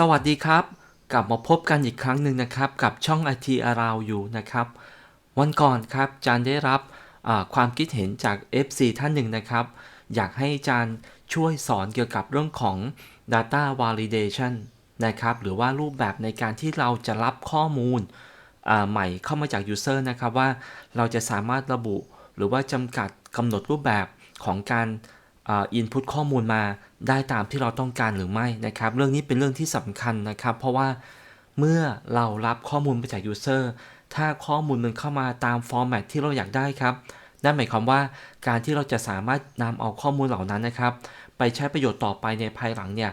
สวัสดีครับ กลับมาพบกันอีกครั้งหนึ่งนะครับ กับช่อง IT Around อยู่นะครับ วันก่อนครับจานได้รับความคิดเห็นจาก FC ท่านหนึ่งนะครับ อยากให้จานช่วยสอนเกี่ยวกับเรื่องของ Data Validation นะครับ หรือว่ารูปแบบในการที่เราจะรับข้อมูลใหม่เข้ามาจาก User นะครับว่าเราจะสามารถระบุหรือว่าจำกัดกำหนดรูปแบบของการ อินพุตข้อมูลมาได้ตามที่เราต้องการหรือไม่นะครับ เรื่องนี้เป็นเรื่องที่สำคัญนะครับ เพราะว่าเมื่อเรารับข้อมูลมาจาก User ถ้าข้อมูลมันเข้ามาตามฟอร์แมตที่เราอยากได้ครับ นั่นหมายความว่าการที่เราจะสามารถนำเอาข้อมูลเหล่านั้นนะครับ ไปใช้ประโยชน์ต่อไปในภายหลังเนี่ย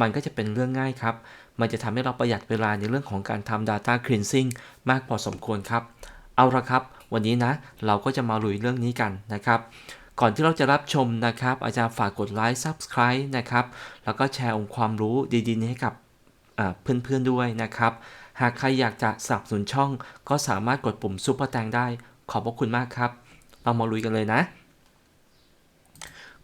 มันก็จะเป็นเรื่องง่ายครับ มันจะทำให้เราประหยัดเวลาในเรื่องของการทำ Data Cleansing มากพอสมควรครับ เอาละครับ วันนี้นะ เราก็จะมาลุยเรื่องนี้กันนะครับ ก่อนที่เราจะรับชมนะครับ อาจารย์ฝากกดไลค์ Subscribe นะครับ แล้วก็แชร์องค์ความรู้ดี ๆ นี้ให้กับเพื่อนๆด้วยนะครับ หากใครอยากจะสนับสนุนช่อง ก็สามารถกดปุ่มซุปเปอร์แตงได้ ขอบพระคุณมากครับ เรามาลุยกันเลยนะ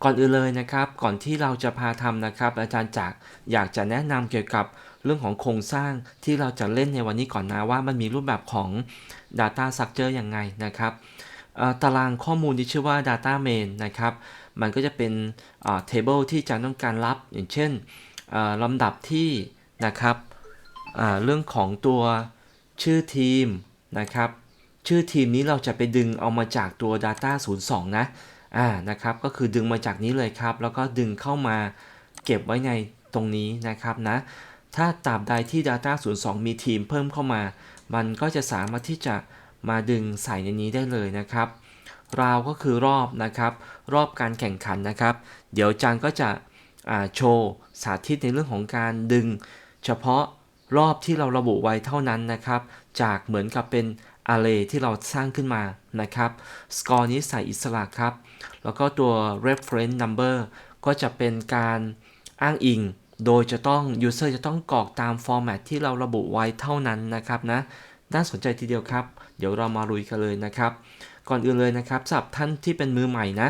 ก่อนอื่นเลยนะครับ ก่อนที่เราจะพาทำนะครับ อาจารย์จากอยากจะแนะนำเกี่ยวกับเรื่องของโครงสร้างที่เราจะเล่นในวันนี้ก่อนนะว่ามันมีรูปแบบของ Data Structure ยังไงนะครับ ตารางข้อมูลที่ชื่อว่า Data Main นะครับ มันก็จะเป็นเอ่อ Table ที่จารย์ต้องการรับ อย่างเช่นลำดับที่นะครับเรื่องของตัวชื่อทีมนะครับ ชื่อทีมนี้เราจะไปดึงเอามาจากตัว Data 02 นะอ่านะครับ ก็คือดึงมาจากนี้เลยครับ แล้วก็ดึงเข้ามาเก็บไว้ในตรงนี้นะครับนะ ถ้าตราบใดที่ Data 02 มีทีมเพิ่มเข้ามา มันก็จะสามารถที่จะ มาดึงใส่ในนี้ได้เลยนะครับ ราวก็คือรอบนะครับ รอบการแข่งขันนะครับ เดี๋ยวจันก็จะโชว์สาธิตในเรื่องของการดึง เฉพาะรอบที่เราระบุไว้เท่านั้นนะครับ จากเหมือนกับเป็น array ที่เราสร้างขึ้นมานะครับ score นี้ใส่อิสระครับ แล้วก็ตัว reference number ก็จะเป็นการอ้างอิง โดยจะต้อง user จะต้องกรอกตาม format ที่เราระบุไว้เท่านั้นนะครับนะ น่าสนใจทีเดียวครับ เดี๋ยวเรามาลุยกันเลยนะครับ ก่อนอื่นเลยนะครับสำหรับท่านที่เป็นมือใหม่นะ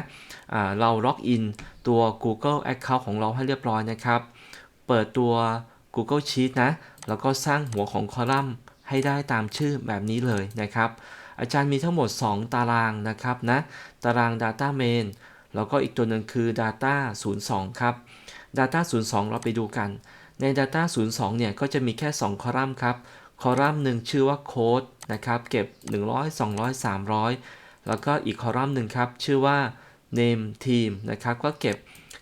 อ่าเราล็อกอินตัว Google Account ของเราให้เรียบร้อยนะครับ เปิดตัว Google Sheet นะ แล้วก็สร้างหัวของคอลัมน์ให้ได้ตามชื่อแบบนี้เลยนะครับ อาจารย์มีทั้งหมด 2 ตารางนะครับนะ ตาราง Data Main แล้วก็อีกตัวหนึ่งคือ Data 02 ครับ Data 02 เราไปดูกัน ใน Data 02 เนี่ย ก็จะมีแค่ 2 คอลัมน์ครับ คอลัมน์หนึ่งชื่อว่าโค้ดนะครับเก็บ 100 200 300 แล้วก็อีกคอลัมน์หนึ่งครับชื่อว่า name team นะครับก็เก็บ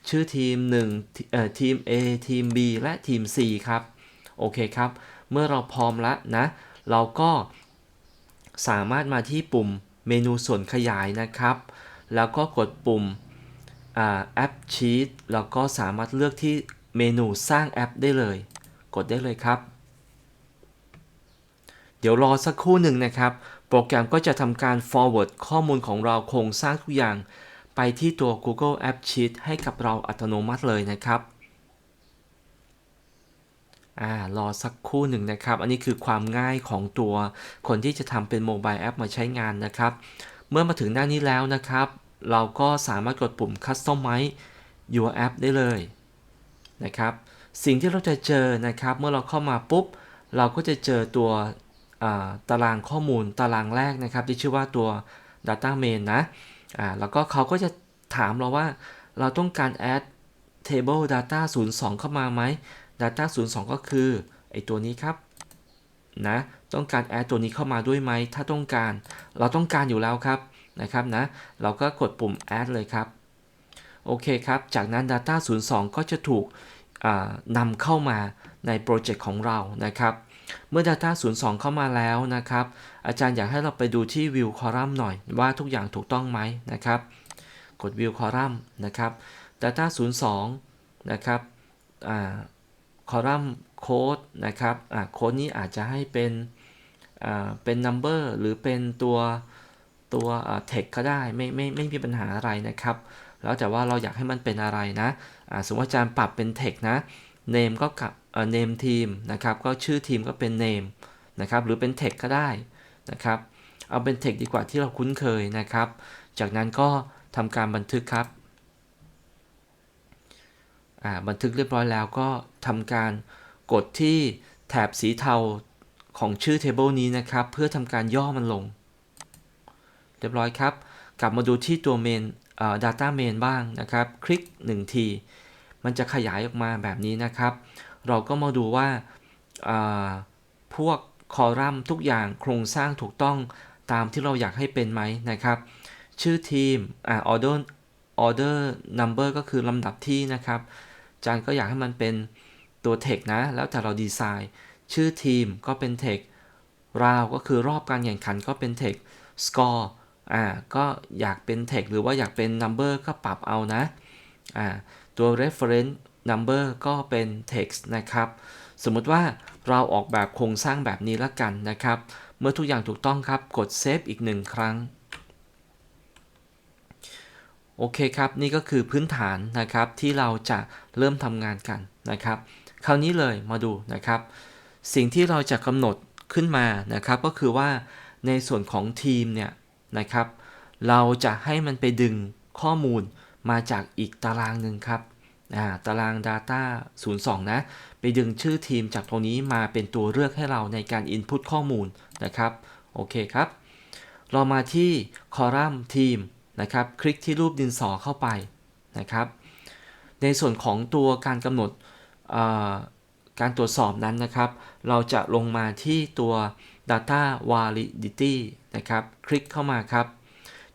ชื่อทีม1เอ่อทีม A ทีม B และทีม C ครับ โอเคครับ เมื่อเราพร้อมแล้วนะ เราก็สามารถมาที่ปุ่มเมนูส่วนขยายนะครับ แล้วก็กดปุ่มแอปชีตแล้วก็สามารถเลือกที่เมนูสร้างแอปได้เลย กดได้เลยครับ เดี๋ยวรอสักครู่หนึ่งนะครับ โปรแกรมก็จะทำการ forward ข้อมูลของเราโครงสร้างทุกอย่าง ไปที่ตัว Google App Sheet ให้กับเราอัตโนมัติเลยนะครับอ่ารอสักครู่หนึ่งนะครับ อันนี้คือความง่ายของตัวคนที่จะทำเป็นโมบายแอปมาใช้งานนะครับ เมื่อมาถึงหน้านี้แล้วนะครับ เราก็สามารถกดปุ่ม Customize Your App ได้เลยนะครับ สิ่งที่เราจะเจอนะครับ เมื่อเราเข้ามาปุ๊บ เราก็จะเจอตัว ตารางข้อมูลตารางแรกนะครับ ที่ชื่อว่าตัว Data Main นะแล้วก็เขาก็จะถามเราว่าเราต้องการ add table data 02 เข้ามาไหม Data 02 ก็คือไอตัวนี้ครับนะต้องการ add ตัวนี้เข้ามาด้วยไหม ถ้าต้องการเราต้องการอยู่แล้วครับนะครับนะเราก็กดปุ่ม add เลยครับ โอเคครับ จากนั้น Data 02 ก็จะถูกนำเข้ามาในโปรเจกต์ของเรานะครับ เมื่อ Data 02 เข้ามาแล้วนะครับ อาจารย์อยากให้เราไปดูที่ View Column หน่อยว่าทุกอย่างถูกต้องไหมนะครับ กด View Column นะครับ Data 02 นะครับคอลัมน์โค้ดนะครับโค้ดนี้อาจจะให้เป็นเป็น number หรือเป็นตัวตัว text ก็ได้ไม่ไม่ไม่มีปัญหาอะไรนะครับ แล้วแต่ว่าเราอยากให้มันเป็นอะไรนะสมมติอาจารย์ปรับเป็น text นะ name ก็กลับ name team นะครับ ก็ชื่อทีมก็เป็น name นะครับ หรือเป็น text ก็ได้นะครับ เอาเป็น text ดีกว่าที่เราคุ้นเคยนะครับ จากนั้นก็ทำการบันทึกครับ บันทึกเรียบร้อยแล้วก็ทำการกดที่แถบสีเทาของชื่อ table นี้นะครับ เพื่อทำการย่อมันลง เรียบร้อยครับ กลับมาดูที่ตัว main เอ่อ data main บ้างนะครับ คลิก1ที มันจะขยายออกมาแบบนี้นะครับ เราก็มาดูว่าพวกคอลัมน์ทุกอย่างโครงสร้างถูกต้องตามที่เราอยากให้เป็นไหมนะครับ ชื่อทีมอ่า order order number ก็คือลำดับที่นะครับจารย์ก็อยากให้มันเป็นตัว text นะ แล้วแต่เราดีไซน์ ชื่อทีมก็เป็น text ราวก็คือรอบการแข่งขันก็เป็น text score อ่าก็อยากเป็น text หรือว่าอยากเป็น number ก็ปรับเอานะอ่าตัว reference number ก็เป็น text นะครับ สมมติว่าเราออกแบบโครงสร้างแบบนี้ละกันนะครับ เมื่อทุกอย่างถูกต้องครับ กด save อีกหนึ่งครั้ง โอเคครับ นี่ก็คือพื้นฐานนะครับที่เราจะเริ่มทำงานกันนะครับ คราวนี้เลยมาดูนะครับ สิ่งที่เราจะกำหนดขึ้นมานะครับ ก็คือว่าในส่วนของทีมเนี่ยนะครับ เราจะให้มันไปดึงข้อมูลมาจากอีกตารางหนึ่งครับ ตาราง Data 02 นะ ไปดึงชื่อทีมจากตรงนี้มาเป็นตัวเลือกให้เราในการ Input ข้อมูลนะครับ โอเคครับ เรามาที่คอลัมน์ทีมนะครับ คลิกที่รูปดินสอเข้าไปนะครับ ในส่วนของตัวการกำหนดการตรวจสอบนั้นนะครับ เราจะลงมาที่ตัว data validity นะครับ คลิกเข้ามาครับ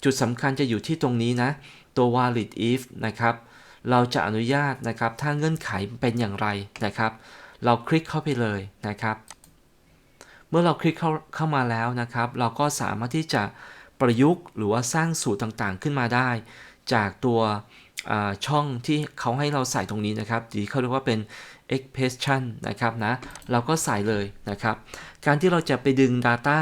จุดสำคัญจะอยู่ที่ตรงนี้นะ ตัว valid if นะครับ เราจะอนุญาตนะครับ ถ้าเงื่อนไขเป็นอย่างไรนะครับ เราคลิกเข้าไปเลยนะครับ เมื่อเราคลิกเข้าเข้ามาแล้วนะครับ เราก็สามารถที่จะประยุกต์หรือว่าสร้างสูตรต่างๆ ขึ้นมาได้ จากตัวช่องที่เขาให้เราใส่ตรงนี้นะครับที่เขาเรียกว่าเป็น expression นะครับนะ เราก็ใส่เลยนะครับ การที่เราจะไปดึง Data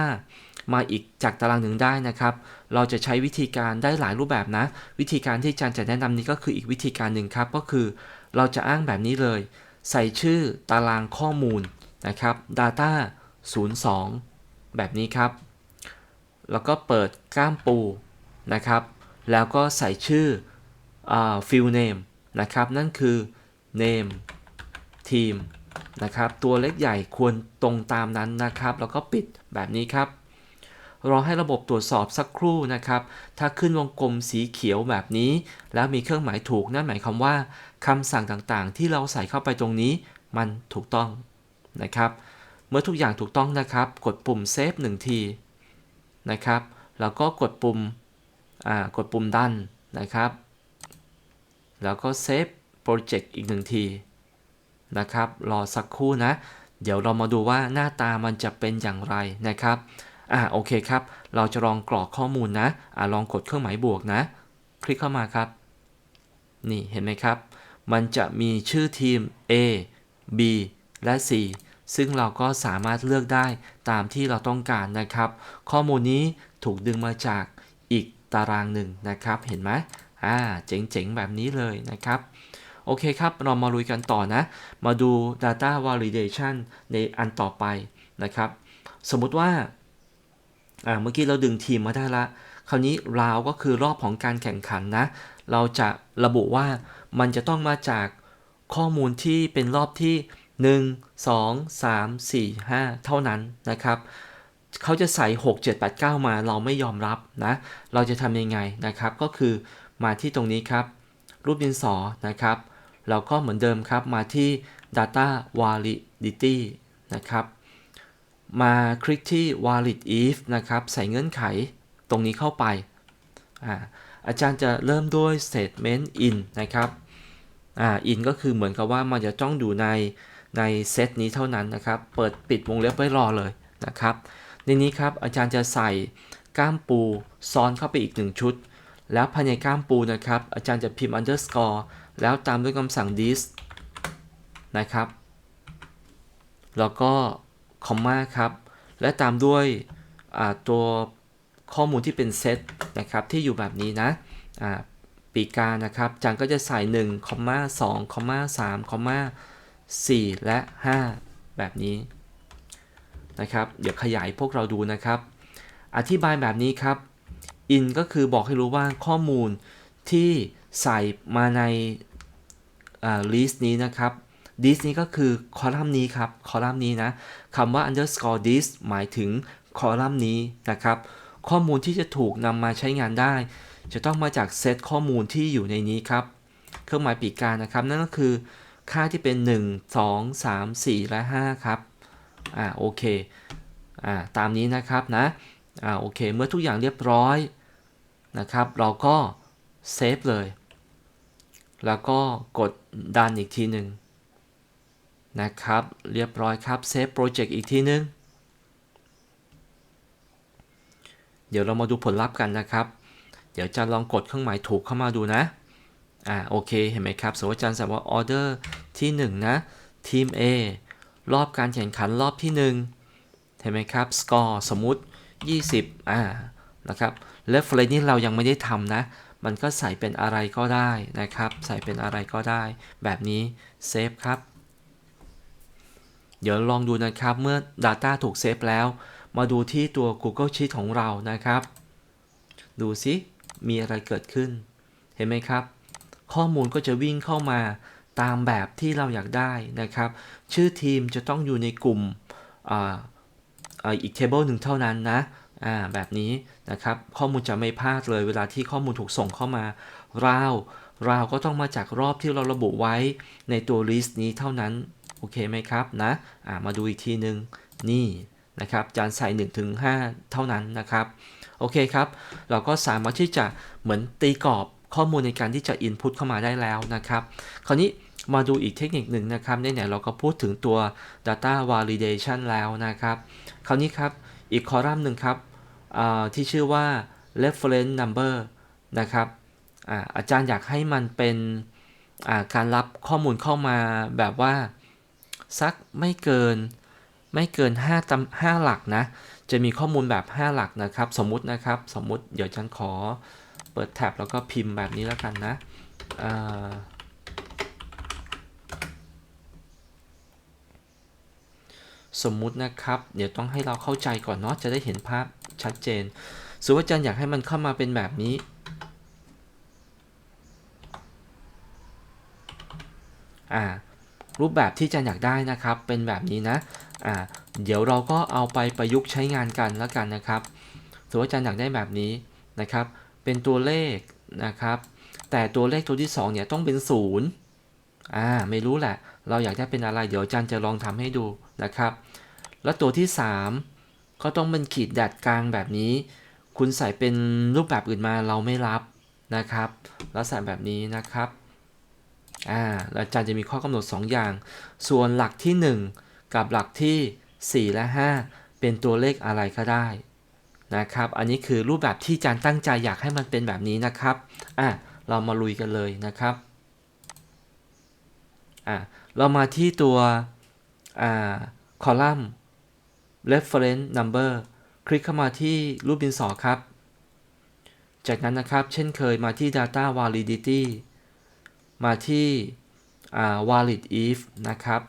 มาอีกจากตารางหนึ่งได้นะครับ เราจะใช้วิธีการได้หลายรูปแบบนะ วิธีการที่อาจารย์จะแนะนำนี้ก็คืออีกวิธีการหนึ่งครับ ก็คือเราจะอ้างแบบนี้เลย ใส่ชื่อตารางข้อมูลนะครับ data 02 แบบนี้ครับ แล้วก็เปิดก้ามปูนะครับ แล้วก็ใส่ชื่ออ fill name นะครับ นั่นคือ name team นะครับ ตัวเล็กใหญ่ควรตรงตามนั้นนะครับ แล้วก็ปิดแบบนี้ครับ รอให้ระบบตรวจสอบสักครู่นะครับ ถ้าขึ้นวงกลมสีเขียวแบบนี้ แล้วมีเครื่องหมายถูกนั่นหมายความว่าคำสั่งต่างๆ ที่เราใส่เข้าไปตรงนี้ มันถูกต้องนะครับ เมื่อทุกอย่างถูกต้องนะครับ กดปุ่ม save 1ทีนะครับ แล้วก็กดปุ่มกดปุ่มดันนะครับ แล้วก็ save project อีกหนึ่งทีนะครับ รอสักครู่นะ เดี๋ยวเรามาดูว่าหน้าตามันจะเป็นอย่างไรนะครับ อ่าโอเคครับ เราจะลองกรอกข้อมูลนะอ่าลองกดเครื่องหมายบวกนะ คลิกเข้ามาครับ นี่เห็นไหมครับ มันจะมีชื่อทีม A B และ C ซึ่งเราก็สามารถเลือกได้ตามที่เราต้องการนะครับ ข้อมูลนี้ถูกดึงมาจากอีกตารางหนึ่งนะครับ เห็นไหมอ่าเจ๋งๆ แบบนี้เลยนะครับ โอเคครับ เรามาลุยกันต่อนะ มาดู data validation ในอันต่อไปนะครับ สมมติว่า อ่าเมื่อกี้เราดึงทีมมาได้ละ คราวนี้ราวก็คือรอบของการแข่งขันนะ เราจะระบุว่ามันจะต้องมาจากข้อมูลที่เป็นรอบที่ 1 2 3 4 5 เท่านั้นนะครับ เขาจะใส่ 6 7 8 9 มาเราไม่ยอมรับนะ เราจะทำยังไงนะครับ ก็คือมาที่ตรงนี้ครับ รูปดินสอนะครับ เราก็เหมือนเดิมครับมาที่ data validity นะครับ มาคลิกที่ valid if นะครับ ใส่เงื่อนไขตรงนี้เข้าไปอาอาจารย์จะเริ่มด้วย statement in นะครับอ่า in ก็คือเหมือนกับว่ามันจะต้องอยู่ในในเซตนี้เท่านั้นนะครับ เปิดปิดวงเล็บไว้รอเลยนะครับ ในนี้ครับอาจารย์จะใส่ก้ามปูซ้อนเข้าไปอีกหนึ่งชุด แล้วภายในก้ามปูนะครับ อาจารย์จะพิมพ์ underscore แล้วตามด้วยคำสั่ง this นะครับ แล้วก็ คอมมาครับ และตามด้วยตัวข้อมูลที่เป็นเซตนะครับที่อยู่แบบนี้นะปีกานะครับจารย์ก็จะใส่1คอมมา2คอมมา3คอมมา4และ 5 แบบนี้นะครับ เดี๋ยวขยายพวกเราดูนะครับ อธิบายแบบนี้ครับ in ก็คือบอกให้รู้ว่าข้อมูลที่ใส่มาใน list นี้นะครับ this นี้ก็คือคอลัมน์นี้ครับ คอลัมน์นี้นะคำว่า underscore this หมายถึงคอลัมน์นี้นะครับ ข้อมูลที่จะถูกนำมาใช้งานได้ จะต้องมาจากเซตข้อมูลที่อยู่ในนี้ครับ เครื่องหมายปีกกานะครับ นั่นก็คือค่าที่เป็น 1 2 3 4 และ 5 ครับ อ่าโอเค อ่าตามนี้นะครับนะ อ่าโอเค เมื่อทุกอย่างเรียบร้อยนะครับ เราก็เซฟเลย แล้วก็กดดันอีกทีหนึ่ง นะครับ เรียบร้อยครับเซฟโปรเจกต์อีกทีนึง เดี๋ยวเรามาดูผลลัพธ์กันนะครับ เดี๋ยวจะลองกดเครื่องหมายถูกเข้ามาดูนะ อ่าโอเคเห็นไหมครับ สมมติอาจารย์สั่งว่าออเดอร์ที่ 1 นะ ทีม A รอบการแข่งขันรอบที่ 1 เห็นไหมครับสกอร์สมมุติ 20 อ่านะครับและเฟรนนี่เรายังไม่ได้ทำนะ มันก็ใส่เป็นอะไรก็ได้นะครับ ใส่เป็นอะไรก็ได้ แบบนี้เซฟครับ เดี๋ยวลองดูนะครับเมื่อ Data ถูกเซฟแล้ว มาดูที่ตัว Google Sheet ของเรานะครับ ดูซิมีอะไรเกิดขึ้น เห็นไหมครับ ข้อมูลก็จะวิ่งเข้ามาตามแบบที่เราอยากได้นะครับ ชื่อทีมจะต้องอยู่ในกลุ่มออีก table หนึ่งเท่านั้นนะอ่าแบบนี้นะครับ ข้อมูลจะไม่พลาดเลย เวลาที่ข้อมูลถูกส่งเข้ามาราวราวก็ต้องมาจากรอบที่เราระบุไว้ในตัว list นี้เท่านั้น โอเคไหมครับนะอ่ามาดูอีกทีหนึ่งนี่นะครับจานใส่1ถึง5เท่านั้นนะครับ โอเคครับ เราก็สามารถที่จะเหมือนตีกรอบข้อมูลในการที่จะ input เข้ามาได้แล้วนะครับ คราวนี้มาดูอีกเทคนิคหนึ่งนะครับในไหนๆเราก็พูดถึงตัว data validation แล้วนะครับ คราวนี้ครับอีกคอลัมน์หนึ่งครับที่ชื่อว่า reference number นะครับอาอาจารย์อยากให้มันเป็นาการรับข้อมูลเข้ามาแบบว่า สักไม่เกินไม่เกิน5ตำ5หลักนะ จะมีข้อมูลแบบ 5 หลักนะครับ สมมุตินะครับ สมมุติเดี๋ยวจันขอเปิดแท็บแล้วก็พิมพ์แบบนี้แล้วกันนะสมมุตินะครับ เดี๋ยวต้องให้เราเข้าใจก่อนเนาะ จะได้เห็นภาพชัดเจนสมมติว่าจันอยากให้มันเข้ามาเป็นแบบนี้ อ่า รูปแบบที่จันอยากได้นะครับ เป็นแบบนี้นะอ่าเดี๋ยวเราก็เอาไปประยุกต์ใช้งานกันแล้วกันนะครับสมมติว่าจันอยากได้แบบนี้นะครับ เป็นตัวเลขนะครับ แต่ตัวเลขตัวที่ 2 เนี่ยต้องเป็น0อ่าไม่รู้แหละ เราอยากได้เป็นอะไร เดี๋ยวจันจะลองทำให้ดูนะครับ แล้วตัวที่ 3 ก็ต้องเป็นขีดดัดกลางแบบนี้ คุณใส่เป็นรูปแบบอื่นมาเราไม่รับนะครับ แล้วใส่แบบนี้นะครับ อ่าอาจารย์จะมีข้อกำหนด 2 อย่าง ส่วนหลักที่ 1 กับหลักที่ 4 และ 5 เป็นตัวเลขอะไรก็ได้นะครับ อันนี้คือรูปแบบที่อาจารย์ตั้งใจอยากให้มันเป็นแบบนี้นะครับอะเรามาลุยกันเลยนะครับอะเรามาที่ตัวอ่าคอลัมน์ reference number คลิกเข้ามาที่รูปดินสอครับ จากนั้นนะครับ เช่นเคยมาที่ data validity มาที่ valid if นะครับ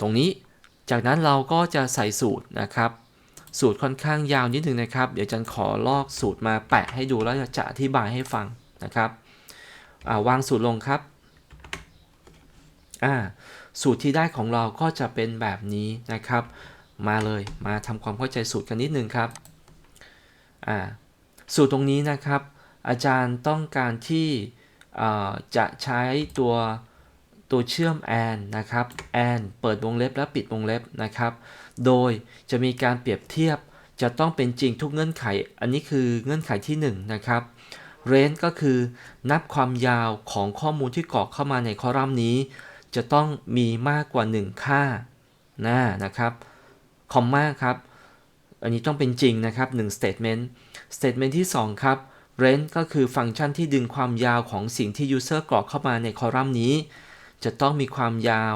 ตรงนี้จากนั้นเราก็จะใส่สูตรนะครับ สูตรค่อนข้างยาวนิดหนึ่งนะครับ เดี๋ยวจันขอลอกสูตรมาแปะให้ดูแล้วจะอธิบายให้ฟังนะครับวางสูตรลงครับสูตรที่ได้ของเราก็จะเป็นแบบนี้นะครับ มาเลยมาทำความเข้าใจสูตรกันนิดนึงครับสูตรตรงนี้นะครับ อาจารย์ต้องการที่ จะใช้ตัวตัวเชื่อม and นะครับ and เปิดวงเล็บและปิดวงเล็บนะครับ โดยจะมีการเปรียบเทียบจะต้องเป็นจริงทุกเงื่อนไข อันนี้คือเงื่อนไขที่1นะครับ range ก็คือนับความยาวของข้อมูลที่กรอกเข้ามาในคอลัมน์นี้ จะต้องมีมากกว่า 1 ค่านะนะครับคอมมาครับ อันนี้ต้องเป็นจริงนะครับ1 statement statement ที่ 2 ครับ range ก็คือฟังก์ชันที่ดึงความยาวของสิ่งที่ user กรอกเข้ามาในคอลัมน์นี้ จะต้องมีความยาว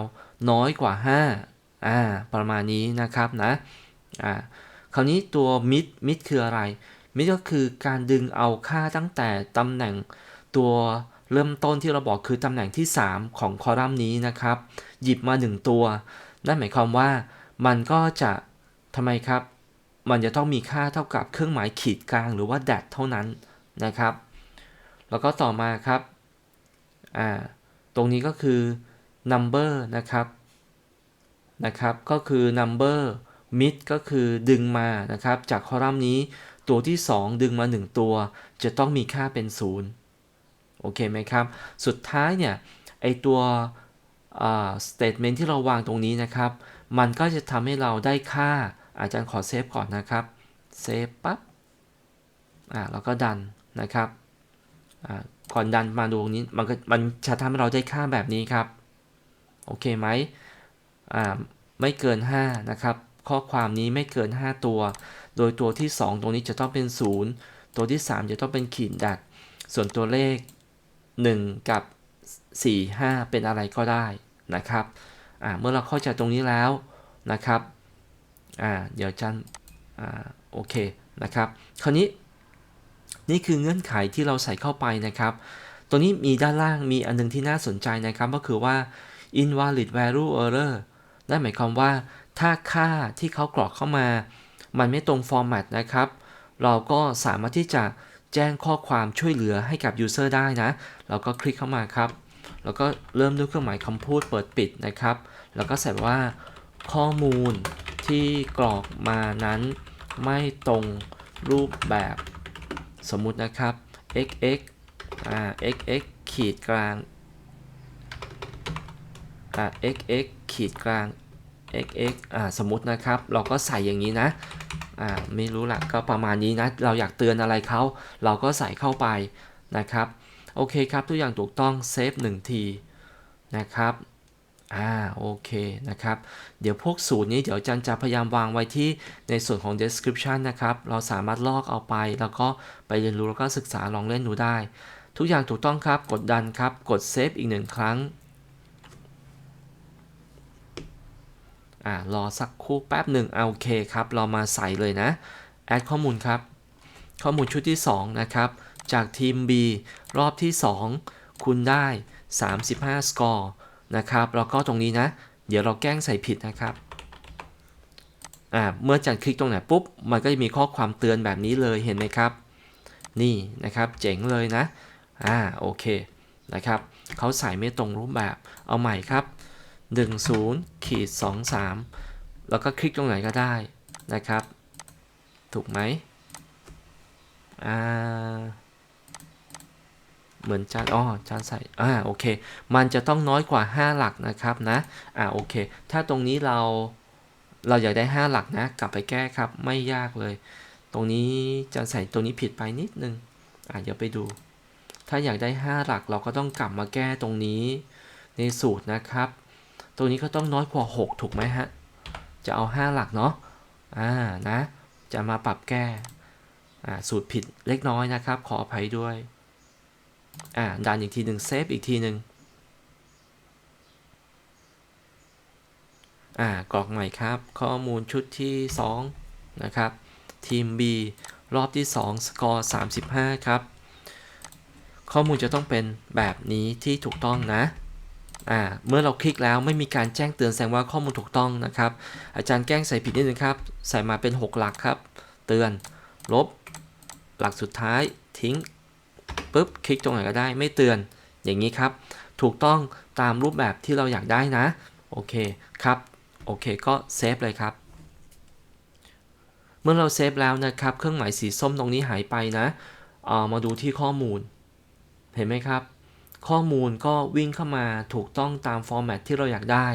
น้อยกว่า 5 อ่า ประมาณนี้นะครับนะ อ่า คราวนี้ตัว mid mid คืออะไร mid ก็คือการดึงเอาค่าตั้งแต่ตำแหน่งตัวเริ่มต้นที่เราบอกคือตำแหน่งที่ 3 ของคอลัมน์นี้นะครับ หยิบมา 1 ตัว นั่นหมายความว่ามันก็จะทำไมครับ มันจะต้องมีค่าเท่ากับเครื่องหมายขีดกลางหรือว่า dat เท่านั้น นะครับ แล้วก็ต่อมาครับอ่าตรงนี้ก็คือ number นะครับนะครับ ก็คือ number mid ก็คือดึงมานะครับ จากคอลัมน์นี้ตัวที่ 2 ดึงมา 1 ตัว จะต้องมีค่าเป็น 0 โอเคไหมครับ สุดท้ายเนี่ย ไอตัว statement ที่เราวางตรงนี้นะครับ มันก็จะทำให้เราได้ค่าอาจารย์ขอเซฟก่อนนะครับ เซฟปั๊บอ่าแล้วก็ดัน นะครับอ่าก่อนดันมาดูตรงนี้มันก็มันจะทำให้เราได้ค่าแบบนี้ครับ โอเคไหมไม่เกิน 5 นะครับ ข้อความนี้ไม่เกิน 5 ตัว โดยตัวที่ 2 ตรงนี้จะต้องเป็น 0 ตัวที่ 3 จะต้องเป็นขีดดักส่วนตัวเลข 1 กับ 4 5 เป็นอะไรก็ได้นะครับเมื่อเราเข้าใจตรงนี้แล้วนะครับเดี๋ยวจันโอเคนะครับ คราวนี้ นี่คือเงื่อนไขที่เราใส่เข้าไปนะครับ ตัวนี้มีด้านล่างมีอันนึงที่น่าสนใจนะครับก็คือว่า invalid value error นั่นหมายความว่า ถ้าค่าที่เขากรอกเข้ามา มันไม่ตรงฟอร์แมตนะครับ เราก็สามารถที่จะแจ้งข้อความช่วยเหลือให้กับ User ได้นะ เราก็คลิกเข้ามาครับ แล้วก็เริ่มด้วยเครื่องหมายคำพูดเปิดปิดนะครับ แล้วก็ใส่ว่าข้อมูลที่กรอกมานั้นไม่ตรงรูปแบบ สมมุตินะครับ xx อ่า xx ขีดกลางอ่า xx ขีดกลาง xx อ่าสมมตินะครับ เราก็ใส่อย่างนี้นะอ่าไม่รู้ละก็ประมาณนี้นะ เราอยากเตือนอะไรเขาเราก็ใส่เข้าไปนะครับ โอเคครับ ทุกอย่างถูกต้องเซฟ1ทีนะครับ อ่าโอเคนะครับ เดี๋ยวพวกสูตรนี้เดี๋ยวจันจะพยายามวางไว้ที่ในส่วนของ description นะครับ เราสามารถลอกเอาไป แล้วก็ไปเรียนรู้แล้วก็ศึกษาลองเล่นดูได้ ทุกอย่างถูกต้องครับ กดดันครับ กดเซฟอีกหนึ่งครั้งอ่ารอสักครู่แป๊บหนึ่งโอเคครับ เรามาใส่เลยนะ แอดข้อมูลครับ ข้อมูลชุดที่ 2 นะครับ จากทีม B รอบที่ 2 คุณได้ 35 สกอร์ นะครับแล้วก็ตรงนี้นะ เดี๋ยวเราแกล้งใส่ผิดนะครับอ่าเมื่อจันคลิกตรงไหนปุ๊บ มันก็จะมีข้อความเตือนแบบนี้เลยเห็นไหมครับ นี่นะครับเจ๋งเลยนะอ่าโอเคนะครับเขาใส่ไม่ตรงรูปแบบเอาใหม่ครับ 10ขีด23 แล้วก็คลิกตรงไหนก็ได้นะครับ ถูกไหมอ่า เหมือนจานอ๋อจานใส่อ่าโอเค มันจะต้องน้อยกว่า 5 หลักนะครับนะอ่าโอเค ถ้าตรงนี้เราเราอยากได้ 5 หลักนะ กลับไปแก้ครับไม่ยากเลย ตรงนี้จะใส่ตัวนี้ผิดไปนิดนึงอ่าเดี๋ยวไปดู ถ้าอยากได้ 5 หลักเราก็ต้องกลับมาแก้ตรงนี้ในสูตรนะครับ ตรงนี้ก็ต้องน้อยกว่า 6 ถูกไหมฮะจะเอา 5 หลักเนาะอ่านะ จะมาปรับแก้อ่าสูตรผิดเล็กน้อยนะครับ ขออภัยด้วย อ่าดันอีกทีหนึ่งเซฟอีกทีหนึ่งอ่ากรอกใหม่ครับ ข้อมูลชุดที่ 2 นะครับ ทีม B รอบที่ 2 สกอร์ 35 ครับ ข้อมูลจะต้องเป็นแบบนี้ที่ถูกต้องนะอ่าเมื่อเราคลิกแล้วไม่มีการแจ้งเตือนแสดงว่าข้อมูลถูกต้องนะครับ อาจารย์แกล้งใส่ผิดนิดนึงครับ ใส่มาเป็น 6 หลักครับ เตือน ลบ หลักสุดท้ายทิ้ง ปุ๊บคลิกตรงไหนก็ได้ไม่เตือน อย่างนี้ครับ ถูกต้องตามรูปแบบที่เราอยากได้นะ โอเคครับ โอเคก็เซฟเลยครับ เมื่อเราเซฟแล้วนะครับ เครื่องหมายสีส้มตรงนี้หายไปนะเอามาดูที่ข้อมูล เห็นไหมครับ ข้อมูลก็วิ่งเข้ามาถูกต้องตามฟอร์แมตที่เราอยากได้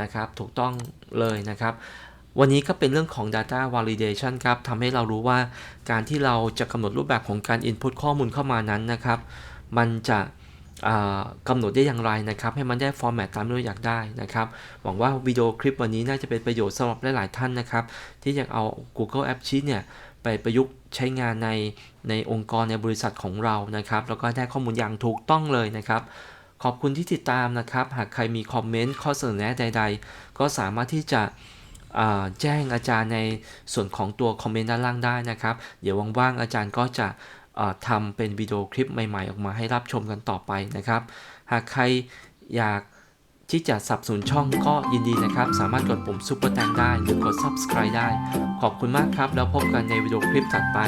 นะครับ ถูกต้องเลยนะครับ วันนี้ก็เป็นเรื่องของ Data Validation ครับทำให้เรารู้ว่าการที่เราจะกำหนดรูปแบบของการ Input ข้อมูลเข้ามานั้นนะครับ มันจะกำหนดได้อย่างไรนะครับ ให้มันได้ฟอร์แมตตามที่เราอยากได้นะครับ หวังว่าวิดีโอคลิปวันนี้น่าจะเป็นประโยชน์สำหรับหลาย ๆ ท่านนะครับ ที่อยากเอา Google App Sheet เนี่ยไปประยุกต์ใช้งานในในองค์กรในบริษัทของเรานะครับ แล้วก็ได้ข้อมูลอย่างถูกต้องเลยนะครับ ขอบคุณที่ติดตามนะครับ หากใครมีคอมเมนต์ข้อเสนอแนะใด ๆ ก็สามารถที่จะ แจ้งอาจารย์ในส่วนของตัวคอมเมนต์ด้านล่างได้นะครับ เดี๋ยวว่างๆอาจารย์ก็จะทำเป็นวิดีโอคลิปใหม่ๆ ออกมาให้รับชมกันต่อไปนะครับ หากใครอยากที่จะสับสนช่องก็ยินดีนะครับ สามารถกดปุ่มซุปเปอร์แตงได้หรือกด subscribe ได้ ขอบคุณมากครับ แล้วพบกันในวิดีโอคลิปถัดไป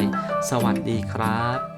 สวัสดีครับ